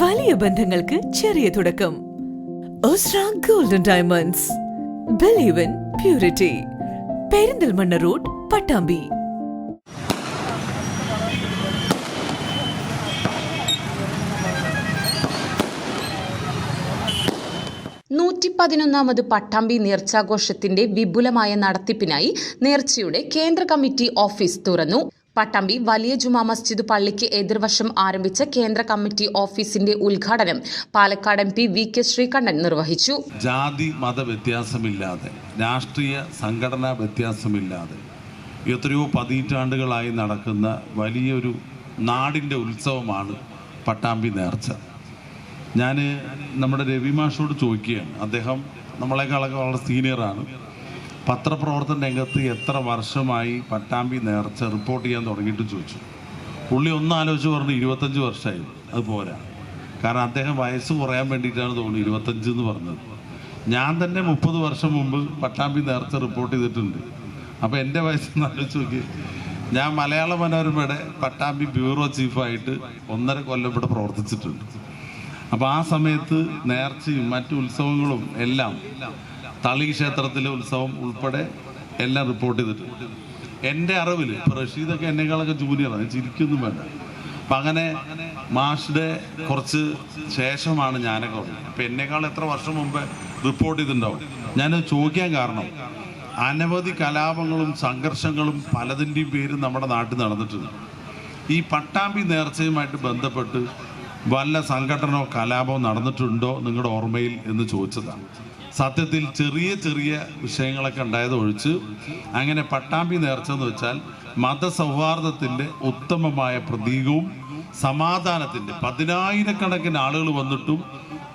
വലിയ ബന്ധങ്ങൾക്ക് ചെറിയ തുടക്കം. ഒസ്ര golden diamonds believe in purity Perinthalmanna road Pattambi നൂറ്റി പതിനൊന്നാമത് പട്ടാമ്പി നേർച്ചാഘോഷത്തിന്റെ വിപുലമായ നടത്തിപ്പിനായി നേർച്ചയുടെ കേന്ദ്ര കമ്മിറ്റി ഓഫീസ് തുറന്നു. പട്ടാമ്പി വലിയ ജുമാ മസ്ജിദ് പള്ളിക്ക് എതിർവശം ആരംഭിച്ച കേന്ദ്ര കമ്മിറ്റി ഓഫീസിന്റെ ഉദ്ഘാടനം Palakkad M P V K Sreekandan നിർവഹിച്ചു. ജാതി മത വ്യത്യാസമില്ലാതെ രാഷ്ട്രീയ സംഘടനാ വ്യത്യാസമില്ലാതെ എത്രയോ പതിറ്റാണ്ടുകളായി നടക്കുന്ന വലിയൊരു നാടിന്റെ ഉത്സവമാണ് പട്ടാമ്പി നേർച്ച. ഞാൻ നമ്മുടെ രവി മാഷോട് ചോദിക്കുകയാണ്. അദ്ദേഹം നമ്മളെക്കാളൊക്കെ വളരെ സീനിയറാണ്. പത്രപ്രവർത്തന രംഗത്ത് എത്ര വർഷമായി പട്ടാമ്പി നേർച്ച റിപ്പോർട്ട് ചെയ്യാൻ തുടങ്ങിയിട്ട് ചോദിച്ചു. പുള്ളി ഒന്ന് ആലോചിച്ച് പറഞ്ഞു ഇരുപത്തഞ്ച് വർഷമായി. അത് പോരാ. കാരണം അദ്ദേഹം വയസ്സ് കുറയാൻ വേണ്ടിയിട്ടാണ് തോന്നുന്നു ഇരുപത്തഞ്ച് എന്ന് പറഞ്ഞത്. ഞാൻ തന്നെ മുപ്പത് വർഷം മുമ്പ് പട്ടാമ്പി നേർച്ച റിപ്പോർട്ട് ചെയ്തിട്ടുണ്ട്. അപ്പോൾ എന്റെ വയസ്സെന്ന് ആലോചിച്ച് നോക്കി ഞാൻ മലയാള മനോരമയുടെ പട്ടാമ്പി ബ്യൂറോ ചീഫായിട്ട് ഒന്നര കൊല്ലം ഇവിടെ പ്രവർത്തിച്ചിട്ടുണ്ട്. അപ്പോൾ ആ സമയത്ത് നേർച്ചയും മറ്റു ഉത്സവങ്ങളും എല്ലാം തളി ക്ഷേത്രത്തിലെ ഉത്സവം ഉൾപ്പെടെ എല്ലാം റിപ്പോർട്ട് ചെയ്തിട്ടുണ്ട് എന്റെ അറിവിൽ ഇപ്പോൾ റഷീദൊക്കെ എന്നെക്കാളൊക്കെ ജൂനിയറാണ് ചിരിക്കൊന്നും വേണ്ട. അപ്പം അങ്ങനെ മാഷിന്റെ കുറച്ച് ശേഷമാണ് ഞാനൊക്കെ ഉള്ളത് അപ്പം എന്നെക്കാൾ എത്ര വർഷം മുമ്പ് റിപ്പോർട്ട് ചെയ്തിട്ടുണ്ടാവും? ഞാൻ ചോദിക്കാൻ കാരണം അനവധി കലാപങ്ങളും സംഘർഷങ്ങളും പലതിന്റെയും പേര് നമ്മുടെ നാട്ടിൽ നടന്നിട്ടുണ്ട്. ഈ പട്ടാമ്പി നേർച്ചയുമായിട്ട് ബന്ധപ്പെട്ട് വല്ല സംഘടനയോ കലാപമോ നടന്നിട്ടുണ്ടോ നിങ്ങളുടെ ഓർമ്മയിൽ എന്ന് ചോദിച്ചതാണ്. സത്യത്തിൽ ചെറിയ ചെറിയ വിഷയങ്ങളൊക്കെ ഉണ്ടായത് ഒഴിച്ച് അങ്ങനെ പട്ടാമ്പി നേർച്ച എന്ന് വെച്ചാൽ മതസൗഹാർദ്ദത്തിന്റെ ഉത്തമമായ പ്രതീകവും സമാധാനത്തിന്റെ പതിനായിരക്കണക്കിന് ആളുകൾ വന്നിട്ടും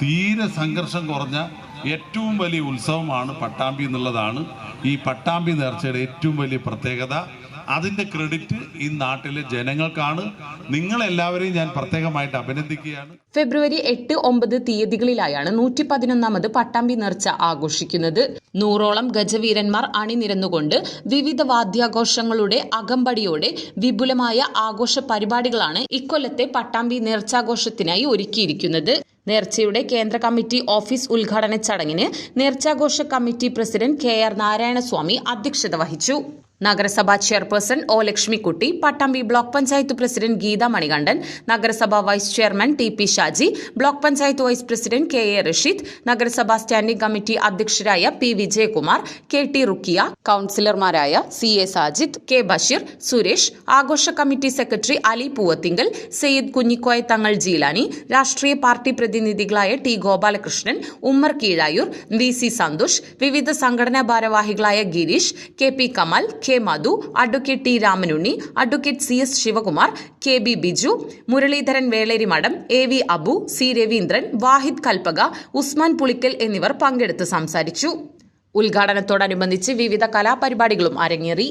തീരെ സംഘർഷം കുറഞ്ഞ ഏറ്റവും വലിയ ഉത്സവമാണ് പട്ടാമ്പി എന്നുള്ളതാണ്. ഈ പട്ടാമ്പി നേർച്ചയുടെ ഏറ്റവും വലിയ പ്രത്യേകത. അതിന്റെ ക്രെഡിറ്റ് ഈ നാട്ടിലെ ജനങ്ങൾക്കാണ്. നിങ്ങളെല്ലാവരെയും ഞാൻ പ്രത്യേകമായിട്ട് അഭിനന്ദിക്കുകയാണ്. ഫെബ്രുവരി എട്ട് ഒമ്പത് തീയതികളിലായാണ് നൂറ്റി പതിനൊന്നാമത് പട്ടാമ്പി നേർച്ച ആഘോഷിക്കുന്നത്. നൂറോളം ഗജവീരന്മാർ അണിനിരന്നുകൊണ്ട് വിവിധ വാദ്യാഘോഷങ്ങളുടെ അകമ്പടിയോടെ വിപുലമായ ആഘോഷ പരിപാടികളാണ് ഇക്കൊല്ലത്തെ പട്ടാമ്പി നേർച്ചാഘോഷത്തിനായി ഒരുക്കിയിരിക്കുന്നത്. നേർച്ചയുടെ കേന്ദ്ര കമ്മിറ്റി ഓഫീസ് ഉദ്ഘാടന ചടങ്ങിന് നേർച്ചാഘോഷ committee president K R Narayanaswamy അധ്യക്ഷത വഹിച്ചു നഗരസഭാ chairperson O Lakshmikutty Pattambi block panchayat president Geetha Manikandan നഗരസഭാ vice chairman T P Shaji block panchayat vice president K A Rasheed നഗരസഭാ standing committee അധ്യക്ഷരായ P Vijayakumar K T Rukkiya കൌൺസിലർമാരായ C A Sajid K Basheer Suresh ആഘോഷ committee secretary Ali Poovathingal Sayyid Kunhikoya Thangal Jeelani രാഷ്ട്രീയ party പ്രതിനിധികളായ T Gopalakrishnan Ummer Keezhayur V C Santhosh വിവിധ സംഘടനാ ഭാരവാഹികളായ Girish K P Kamal K Madhu advocate T Ramanunni advocate C S Sivakumar K B Biju Muraleedharan Veleri Madom A V Abu C Raveendran Vahid Kalpaka Usman Pulikkal എന്നിവർ പങ്കെടുത്ത് സംസാരിച്ചു. ഉദ്ഘാടനത്തോടനുബന്ധിച്ച് വിവിധ കലാപരിപാടികളും അരങ്ങേറി.